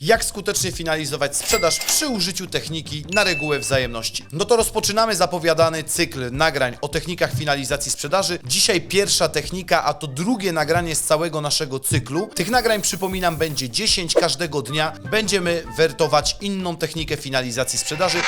Jak skutecznie finalizować sprzedaż przy użyciu techniki na regułę wzajemności? No to rozpoczynamy zapowiadany cykl nagrań o technikach finalizacji sprzedaży. Dzisiaj pierwsza technika, a to drugie nagranie z całego naszego cyklu. Tych nagrań, przypominam, będzie 10 każdego dnia. Będziemy wertować inną technikę finalizacji sprzedaży.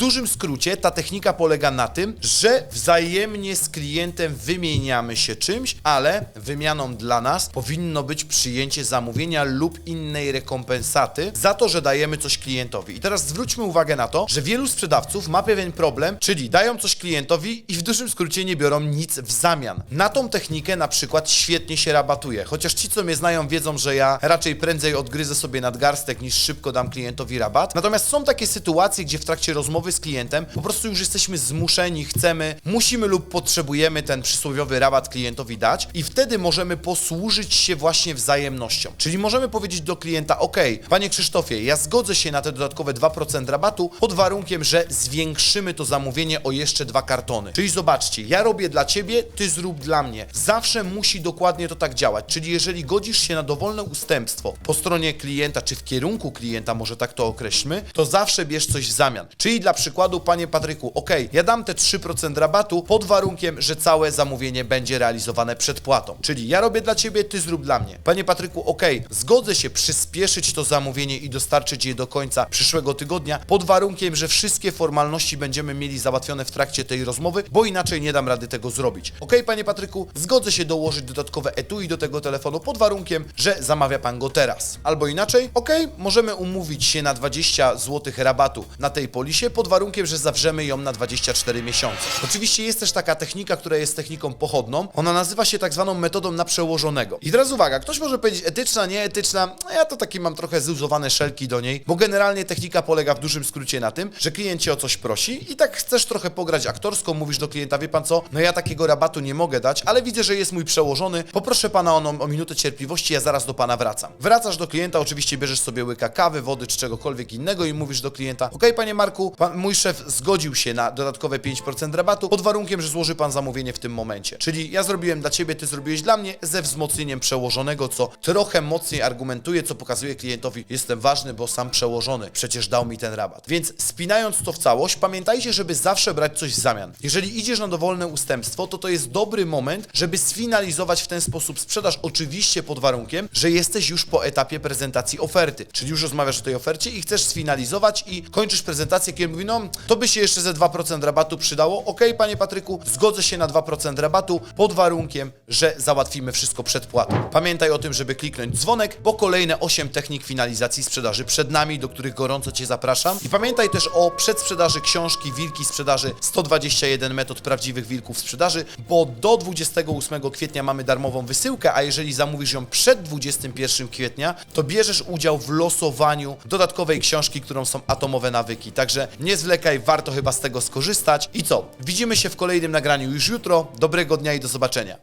Dużym skrócie ta technika polega na tym, że wzajemnie z klientem wymieniamy się czymś, ale wymianą dla nas powinno być przyjęcie zamówienia lub innej rekompensaty za to, że dajemy coś klientowi. I teraz zwróćmy uwagę na to, że wielu sprzedawców ma pewien problem, czyli dają coś klientowi i w dużym skrócie nie biorą nic w zamian. Na tą technikę na przykład świetnie się rabatuje, chociaż ci, co mnie znają, wiedzą, że ja raczej prędzej odgryzę sobie nadgarstek niż szybko dam klientowi rabat. Natomiast są takie sytuacje, gdzie w trakcie rozmowy z klientem po prostu już jesteśmy zmuszeni, chcemy, musimy lub potrzebujemy ten przysłowiowy rabat klientowi dać i wtedy możemy posłużyć się właśnie wzajemnością. Czyli możemy powiedzieć do klienta: OK, panie Krzysztofie, ja zgodzę się na te dodatkowe 2% rabatu pod warunkiem, że zwiększymy to zamówienie o jeszcze dwa kartony. Czyli zobaczcie, ja robię dla ciebie, ty zrób dla mnie. Zawsze musi dokładnie to tak działać. Czyli jeżeli godzisz się na dowolne ustępstwo po stronie klienta, czy w kierunku klienta, może tak to określmy, to zawsze bierz coś w zamian. Czyli dla przykładu, panie Patryku, ok, ja dam te 3% rabatu pod warunkiem, że całe zamówienie będzie realizowane przed płatą. Czyli ja robię dla ciebie, ty zrób dla mnie. Panie Patryku, ok, zgodzę się przyspieszyć to zamówienie i dostarczyć je do końca przyszłego tygodnia pod warunkiem, że wszystkie formalności będziemy mieli załatwione w trakcie tej rozmowy, bo inaczej nie dam rady tego zrobić. Ok, panie Patryku, zgodzę się dołożyć dodatkowe etui do tego telefonu pod warunkiem, że zamawia pan go teraz. Albo inaczej, ok, możemy umówić się na 20 zł rabatu na tej polisie pod warunkiem, że zawrzemy ją na 24 miesiące. Oczywiście jest też taka technika, która jest techniką pochodną. Ona nazywa się tak zwaną metodą na przełożonego. I teraz uwaga, ktoś może powiedzieć etyczna, nieetyczna, a ja to taki mam trochę zuzowane szelki do niej, bo generalnie technika polega w dużym skrócie na tym, że klient cię o coś prosi i tak chcesz trochę pograć aktorsko, mówisz do klienta, wie pan co, no ja takiego rabatu nie mogę dać, ale widzę, że jest mój przełożony, poproszę pana o, o minutę cierpliwości, ja zaraz do pana wracam. Wracasz do klienta, oczywiście bierzesz sobie łyka kawy, wody czy czegokolwiek innego i mówisz do klienta, ok panie Marku, pan, mój szef zgodził się na dodatkowe 5% rabatu pod warunkiem, że złoży pan zamówienie w tym momencie. Czyli ja zrobiłem dla ciebie, ty zrobiłeś dla mnie ze wzmocnieniem przełożonego, co trochę mocniej argumentuje, co pokazuje klientowi, jestem ważny, bo sam przełożony przecież dał mi ten rabat. Więc spinając to w całość, pamiętajcie, żeby zawsze brać coś w zamian. Jeżeli idziesz na dowolne ustępstwo, to to jest dobry moment, żeby sfinalizować w ten sposób sprzedaż, oczywiście pod warunkiem, że jesteś już po etapie prezentacji oferty. Czyli już rozmawiasz o tej ofercie i chcesz sfinalizować i kończysz prezentację, klient mówi, no to by się jeszcze ze 2% rabatu przydało. Ok, panie Patryku, zgodzę się na 2% rabatu pod warunkiem, że załatwimy wszystko przed płatą. Pamiętaj o tym, żeby kliknąć dzwonek, bo kolejne 8 technik finalizacji sprzedaży przed nami, do których gorąco Cię zapraszam. I pamiętaj też o przedsprzedaży książki Wilki Sprzedaży 121 metod prawdziwych wilków sprzedaży, bo do 28 kwietnia mamy darmową wysyłkę, a jeżeli zamówisz ją przed 21 kwietnia, to bierzesz udział w losowaniu dodatkowej książki, którą są atomowe nawyki. Także nie zwlekaj, warto chyba z tego skorzystać. I co? Widzimy się w kolejnym nagraniu już jutro. Dobrego dnia i do zobaczenia.